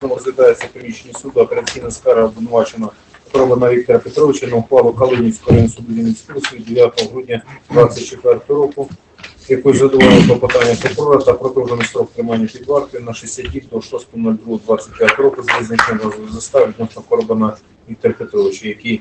Розглядається приміщення суду операційна скара обвинувачена Пробана Віктора Петровича на ухвалу Калинівського району суду Вінницького суду 9 грудня 2024 року, якою задоволено клопотання прокурора та продовжено строк тримання під вартою на 60 діб до 6.02.25 року з визначенням застави відносно Коробана Віктора Петровича, який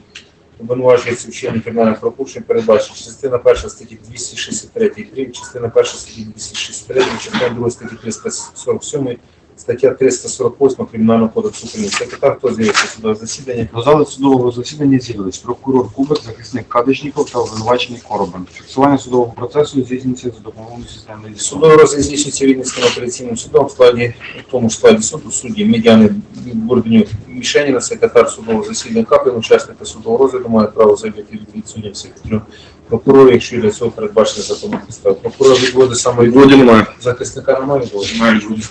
обвинувачується вчиненням кримінальних пропущень, передбачена частина 1 статті 263 прим, частина 1 статті 263, частина 2 статті 347, стаття 348 Кримінального кодексу України. Секретар, хто з'явився судове засідання? До зали судового засідання з'явились прокурор Кубик, захисник Кадичніков та обвинувачений Коробан. Фіксування судового процесу здійснюється за допомогою системи «Ізі». Судове розгляд здійснюється Вінницьким апеляційним судом в складі, в тому ж складі суду, судді Медяни Бурднюк Мішеніна, секретар судового засідання Каплін, учасники судового розгляду мають право заявити від всіх трьох прокурорів, якщо для цього передбачено законом підстав. Прокурор відводить саме Відводі немає. захисника немає відводу. Немає відводі.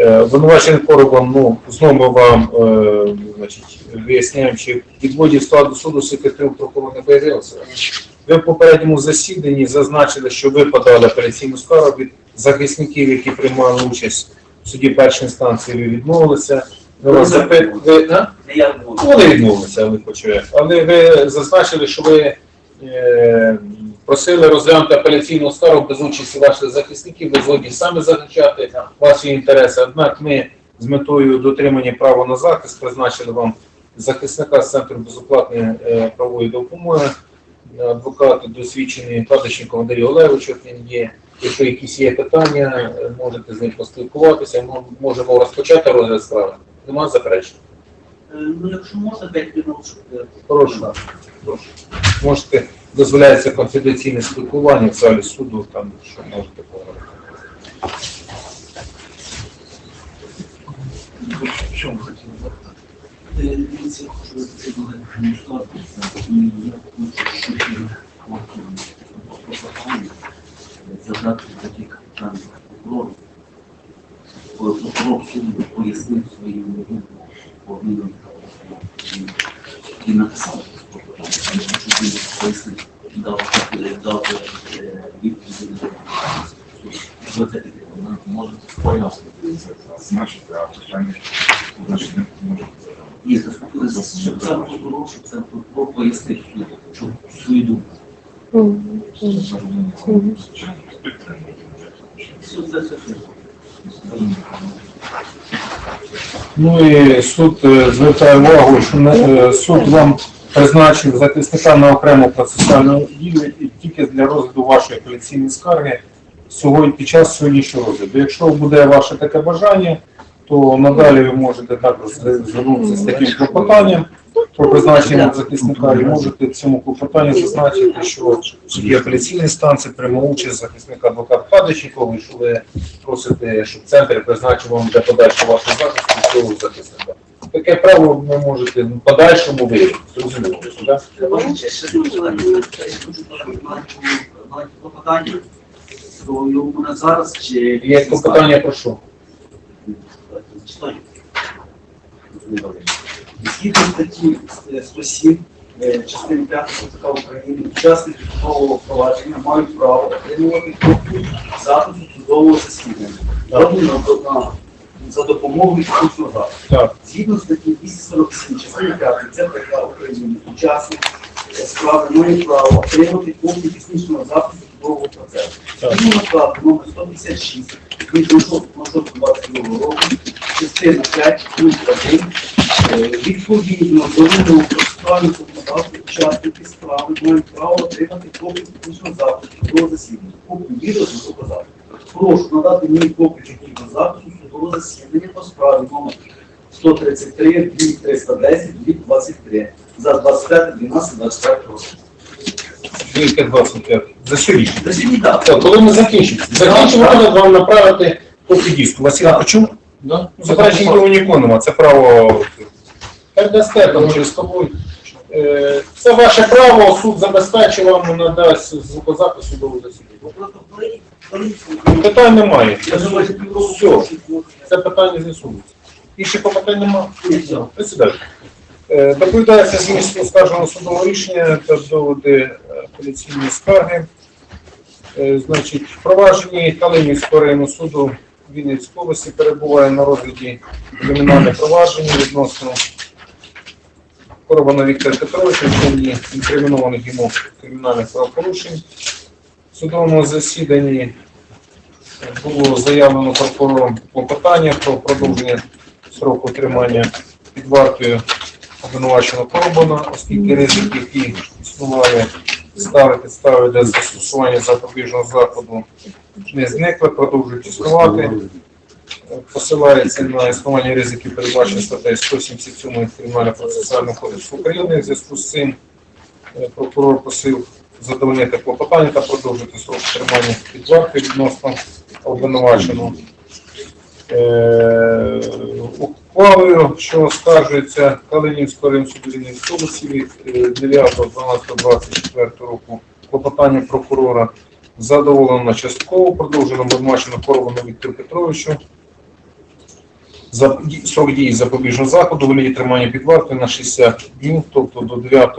Е, Обвинувачений коробом, ну, знову вам е, значить, виясняємо, чи відводів складу суду секретарю прокурор не появилося. Ви в попередньому засіданні зазначили, що ви подали апеляційну скаргу від захисників, які приймали участь в суді першої інстанції, ви відмовилися. Ви вас запит... ви, а? Ну, Вони відмовилися, ви почуєте. Але ви зазначили, що ви е, просили розглянути апеляційну скаргу без участі ваших захисників, ви згодні саме захищати ваші інтереси. Однак ми з метою дотримання права на захист призначили вам захисника з центру безоплатної е, правової допомоги, адвоката досвідчений Кадочников Андрій Олегович, він є. Якщо якісь є питання, можете з ним поспілкуватися, ми можемо розпочати розгляд справи. Нема заперечень. Е, Ну, якщо можна, 5 минут, щоб я- Прошу. Прошу. Можете, дозволяється конфіденційне спілкування в залі суду, там, що можете поговорити. Що ви хотіли запитати? Дивіться, хочу запитати і я хочу, щоб задати такі питання прокурору. Прокурор суду пояснив свої моменти по одному і написав клопотання. Я хочу, щоб він пояснив, дав, е, дав е, відповіді на що це може а питання, може. Ні, щоб це прокурор, щоб це прокурор пояснив свою думку. Ну і суд е, звертає увагу, що е, суд вам призначив захисника на окрему процесуальну дію тільки для розгляду вашої апеляційної скарги сьогодні під час сьогоднішнього розгляду. Якщо буде ваше таке бажання, то надалі ви можете також звернутися з таким клопотанням про призначення захисника і можете в цьому клопотанні зазначити, що в суді апеляційної станції приймав участь захисника адвокат Падичников, і що ви просите, щоб центр призначив вам для подальшого вашого захисту цього захисника. Таке право ви можете в подальшому виявити. Зрозуміло, так? Клопотання. Його мене зараз чи Є клопотання про що? Згідно статті е, 107 е, частини 5 КПК України, учасники судового провадження мають право отримувати копію запису судового засідання, зроблено за допомогою технічного запису. Згідно статті 247 частини 5 ЦПК України, учасник справи має право отримати копію технічного запису номер 156 від 22 року, частина 5, пункт 1, е, відповідно до вимог процесуального законодавства учасники справи мають право отримати копію технічного запису судового засідання, копію відео з. Прошу надати мені копію технічного запису судового засідання по справі номер 133, 310, 23 за 25, 12, 25 року. Тільки 25. За сьогодні. До сьогодні так. Так, коли ми закінчимо? Закінчимо, треба вам направити копію диску. Василя, почув? Да? Заперечень нікого нікого нема, це право. Передасте там через тобою. Е, Це ваше право, суд забезпечить вам надасть звукозапис судового засідання. Питань немає. Я думаю, що півроку Все. Це питання з'ясується. Більше по питань немає. Присідайте. Е, Доповідається змісту скарженого судового рішення та доводи апеляційної скарги. Е, Значить, в провадженні Калинівського районного суду Вінницької області перебуває на розгляді кримінальне провадження відносно Коробана Віктора Петровича, вчинені інкримінованих йому кримінальних правопорушень. В судовому засіданні було заявлено прокурором клопотання про продовження строку тримання під вартою обвинуваченого Коробана, оскільки ризик, який існуває стави підстави для застосування запобіжного заходу не зникли, продовжують існувати. Посилається на існування ризиків, передбачених статтею 177 Кримінального процесуального кодексу України. В зв'язку з цим е, прокурор просив задовольнити клопотання та продовжити срок тримання під вартою відносно обвинуваченого. Ухвалою, що оскаржується суду Вінницької області від е, 9.12.24 року клопотання прокурора задоволено частково, продовжено обмачено Коробану Віктору Петровичу. За срок дії запобіжного заходу у вигляді тримання під вартою на 60 днів, тобто до 9,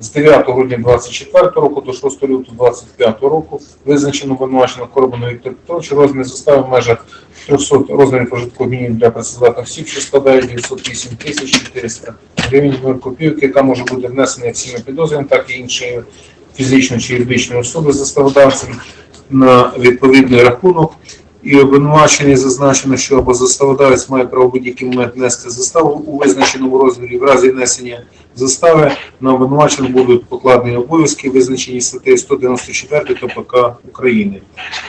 з 9 грудня 24 року до 6 лютого 25 року, визначено обвинувачено Коробану Віктору Петровичу розмір застави в межах 300 розмірів прожиткових мінімум для працездатних осіб, що складає 908 тисяч 400 гривень 0 копійок, яка може бути внесена як цими підозрюваним, так і іншою фізичною чи юридичною особою заставодавцем на відповідний рахунок. І обвинувачення зазначено, що або заставодавець має право в будь-який момент внести заставу у визначеному розмірі. В разі внесення застави на обвинувачення будуть покладені обов'язки, визначені статтею 194 КПК України.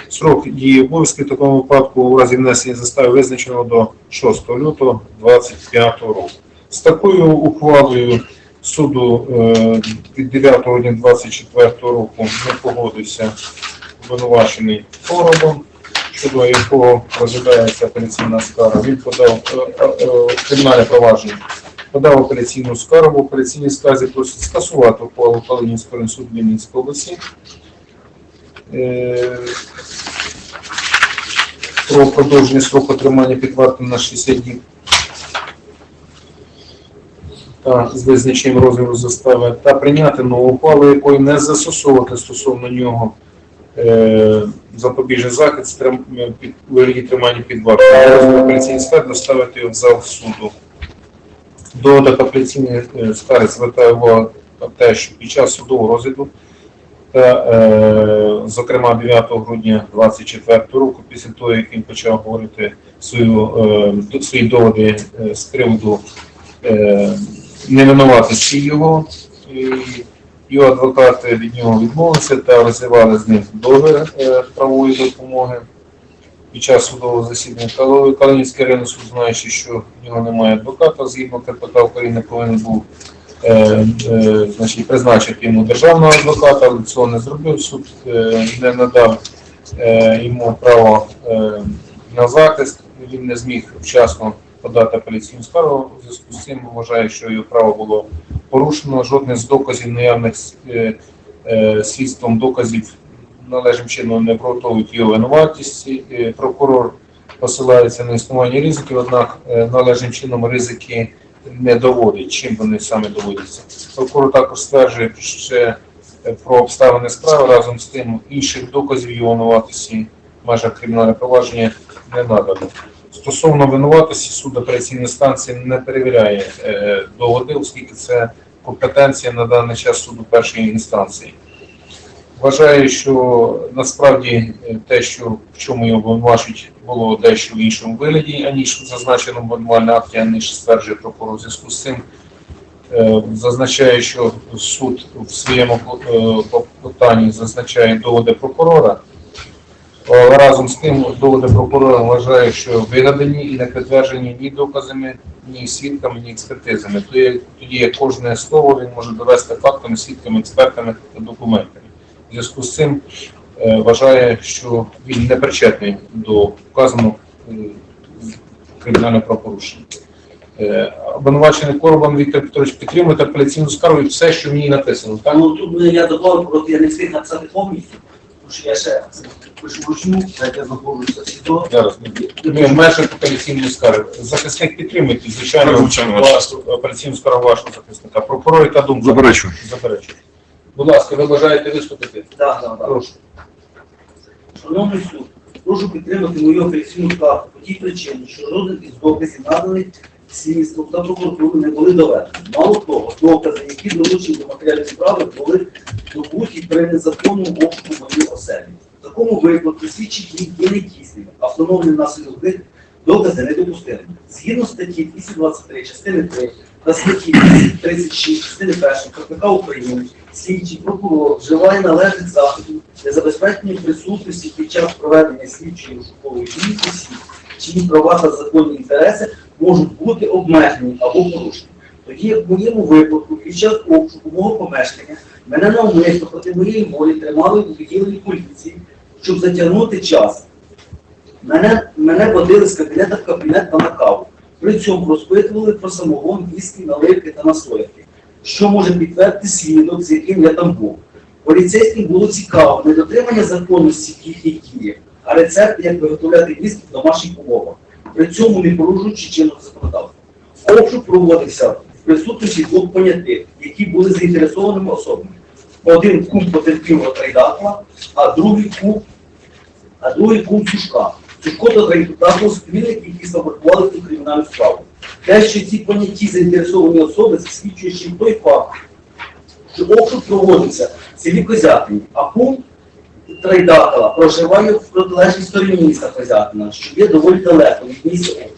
Срок дії обов'язків в такому випадку у разі внесення застави визначено до 6 лютого 2025 року. З такою ухвалою суду е, від 9 грудня 2024 року не погодився обвинувачений Коробом, щодо якого розглядається апеляційна скарга. Він подав е, е, е, кримінальне провадження. Подав апеляційну скаргу. Апеляційній скарзі просить скасувати ухвалу Калинівського суду Вінницької області. Про продовження строку тримання під вартою на 60 днів та з визначенням розміру застави та прийняти нову ухвалу, якої не застосовувати стосовно нього запобіжний захід е, під вигляді тримання під вартою. Розмір апеляційної скарги доставити його в зал суду. Доводок апеляційної е, скарги звертає увагу на те, що під час судового розгляду та, е, зокрема 9 грудня 24 року, після того, як він почав говорити свою, е, свої доводи е, з приводу е, невинуватості його, і його адвокати від нього відмовилися та розірвали з ним договір е, правової допомоги. Під час судового засідання Кал- Калинівський районний суд, знаючи, що в нього немає адвоката, згідно КПК України повинен був е, е, значить, призначити йому державного адвоката, але цього не зробив. Суд е, не надав е, йому право е, на захист. Він не зміг вчасно подати апеляційну скаргу. У зв'язку з цим вважає, що його право було порушено. Жодних з доказів наявних е, е, слідством доказів належним чином не протовують його винуватість. Е, Прокурор посилається на існування ризиків, однак належним чином ризики не доводить, чим вони саме доводяться. Прокурор також стверджує ще про обставини справи разом з тим інших доказів його винуватості в межах кримінального провадження не надано. Стосовно винуватості суд апеляційної станції не перевіряє е, доводи, оскільки це компетенція на даний час суду першої інстанції. Вважаю, що насправді е, те, що в чому його обвинувачують, було дещо в іншому вигляді, аніж в зазначеному обвинувальному акті, аніж стверджує прокурор. У зв'язку з цим е, зазначає, що суд в своєму питанні зазначає доводи прокурора. Але разом з тим доводи прокурора вважає, що вигадані і не підтверджені ні доказами, ні свідками, ні експертизами. Тоді, як кожне слово він може довести фактами, свідками, експертами та документами. В зв'язку з цим е, вважає, що він не причетний до вказаного е, кримінального правопорушення. Е, Обвинувачений Коробан Віктор Петрович підтримує апеляційну скаргу і все, що в ній написано. Так? Ну тут я добавив, я не встиг написати повністю, тому що я ще пишу вручну, так я знаходжуся до. Ми в межах апеляційної скарги. Захисник підтримує, звичайно, Звичайно, апеляційну скаргу вашого захисника. Прокурор, яка думка? Заперечую. Заперечую. Будь ласка, ви бажаєте виступити? Так, так, так. Прошу. Шановний суд, Прошу підтримати мою апеляційну скаргу по тій причині, що жоден із доказів наданих слідством та прокуратурою не були доведені. Мало того, докази, які долучені до матеріалів справи, були добуті при незаконному обшуку моєї оселі. В такому випадку слідчі дії є не тісними, а встановлені внаслідок них докази недопустимі. Згідно статті 223 частини 3 та статті 236 частини 1 КПК України, слідчий прокурор вживає належних заходів для забезпечення присутності під час проведення слідчої розшукової дії осіб, чиї права та законні інтереси можуть бути обмежені або порушені. Тоді, в моєму випадку, під час обшуку мого помешкання мене навмисно проти моєї волі тримали у відділенні поліції, щоб затягнути час. Мене, мене водили з кабінета в кабінет та на каву. При цьому розпитували про самогон, віскі, наливки та настоянки, що може підтвердити свідок, з яким я там був. Поліцейським було цікаво не дотримання законності їхніх дій, а рецепт, як виготовляти віскі в домашніх умовах, при цьому не порушуючи чинного законодавства. Обшук проводився в присутності двох понятих, які були заінтересованими особами. Один кум потерпілого Трайдакла, а другий кум, а другий кум Сушка. Сушко та Трайдакл спільники, які сфабрикували цю кримінальну справу. Те, що ці поняті заінтересовані особи, засвідчує ще й той факт, що обшук проводиться в селі Козятині, а кум Трайдакла проживає в протилежній стороні міста Козятина, що є доволі далеко від місця обшуку.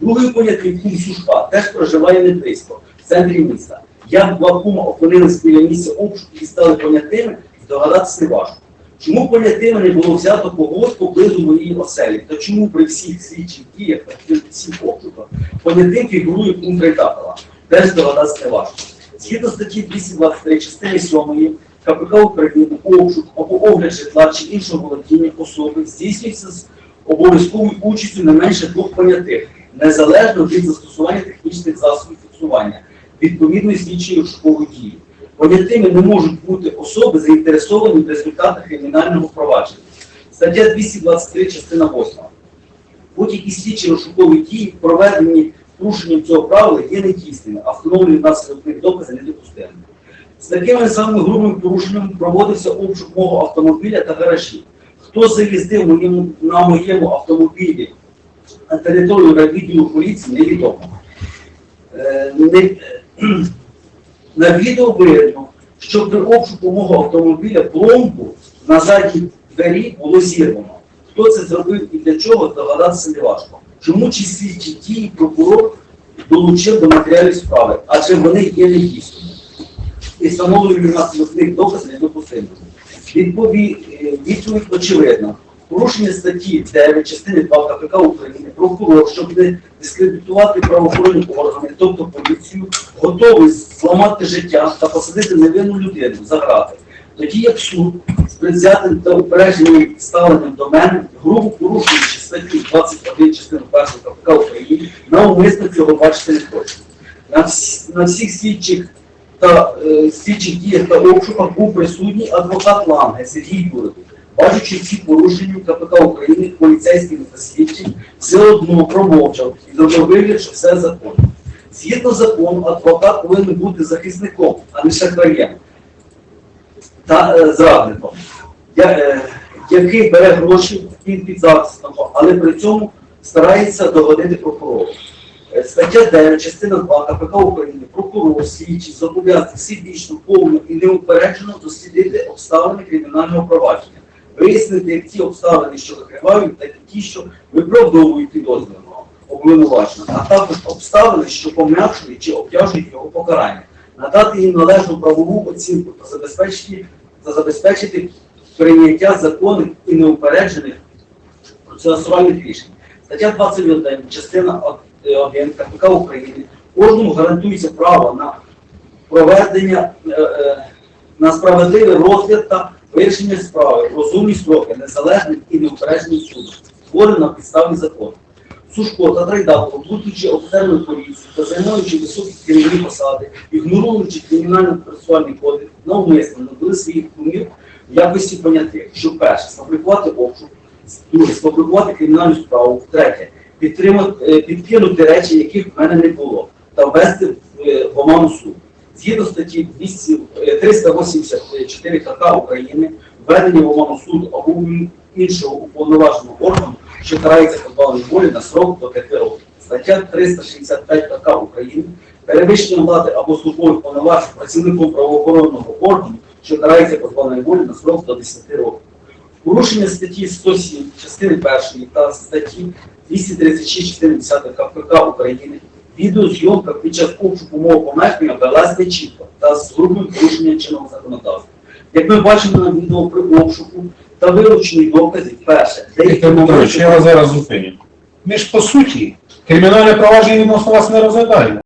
Другий понятий кум Сушка теж проживає не близько, в центрі міста. Як два кума опинились біля місця обшуку і стали понятими, здогадатися не важко. Чому понятими не було взято когось поблизу моєї оселі? Та чому при всіх слідчих діях та всіх обшуках понятим фігурує кум Трайдакла? Теж здогадатися не важко. Згідно статті 223 частини 7 КПК України обшук або огляд житла чи іншого володіння особи здійснюється з обов'язковою участю не менше двох понятих, незалежно від застосування технічних засобів фіксування відповідної слідчої розшукової дії. Понятими не можуть бути особи, заінтересовані в результатах кримінального провадження. Стаття 223, частина 8. Будь-які слідчі розшукові дії, проведені порушенням цього правила, є недійсними, а встановлені внаслідок докази недопустимими. З такими самими грубими порушеннями проводився обшук мого автомобіля та гаражів. Хто заїздив моєму, на моєму автомобілі на територію відділу поліції, невідомо. Е, не, на відео видно, що при обшуку мого автомобіля пломбу на задній двері було зірвано. Хто це зробив і для чого, догадатися не важко. Чому чи слідчі дії прокурор долучив до матеріалів справи, адже вони є недійсними. І встановлюють наслідок них докази недопустимими. Відповідь, е, відповідь очевидна. Порушення статті 9 частини 2 КПК України прокурор, щоб не дискредитувати правоохоронні органи, тобто поліцію, готовий зламати життя та посадити невинну людину за грати. Тоді як суд з предвзятим та упередженим ставленням до мене, грубо порушуючи статті 21 частину 1 КПК України, навмисно цього бачити не хоче. На, всі, на всіх слідчих та е, слідчих діях та обшуках був присутній адвокат Ланге Сергій Юрик. Бачучи ці порушення КПК України, поліцейськими та слідчим все одно промовчав і зробив вигляд, що все законно. Згідно закону, адвокат повинен бути захисником, а не шахраєм та е, зрадником, я, е, який бере гроші під, під захистом, але при цьому старається догодити прокурору. Стаття 9, частина 2 КПК України, прокурор, слідчий зобов'язаний всебічно, повно і неупереджено дослідити обставини кримінального провадження, вияснити як ті обставини, що викривають, так і ті, що виправдовують підозрюваного, обвинуваченого, а також обставини, що пом'якшують чи обтяжують його покарання, надати їм належну правову оцінку та забезпечити, та забезпечити прийняття законних і неупереджених процесуальних рішень. Стаття 21, частина 1 КПК України кожному гарантується право на проведення е, е, на справедливий розгляд та вирішення справи в розумні строки, незалежним і неупередженим судом, створений на підставі закону. Сушко та Трайдаков, будучи обсервною поліцію та займаючи високі керівні посади, ігноруючи кримінально-процесуальний кодекс, навмисно набили своїх кумів в якості понятих, що перше, сфабрикувати обшук, друге, сфабрикувати кримінальну справу, третє, підкинути речі, яких в мене не було, та ввести в, е, оману суд. Згідно статті 200, е, 384 КК України, введення в оману суду або іншого уповноваженого органу, що карається позбавленням волі на срок до 5 років. Стаття 365 КК України перевищення влади або службових повноважень працівником правоохоронного органу, що карається позбавленням волі на срок до 10 років. Порушення статті 107 частини 1 та статті 236 частини 10 КПК України відеозйомка під час обшуку мого помешкання велась нечітко та з грубим порушенням чинного законодавства. Як ми бачимо на відео при обшуку та вилучені доказів, перше, деякі Віктор Петрович, я вас зараз зупиню. Ми ж по суті кримінальне провадження відносно вас не розглядаємо.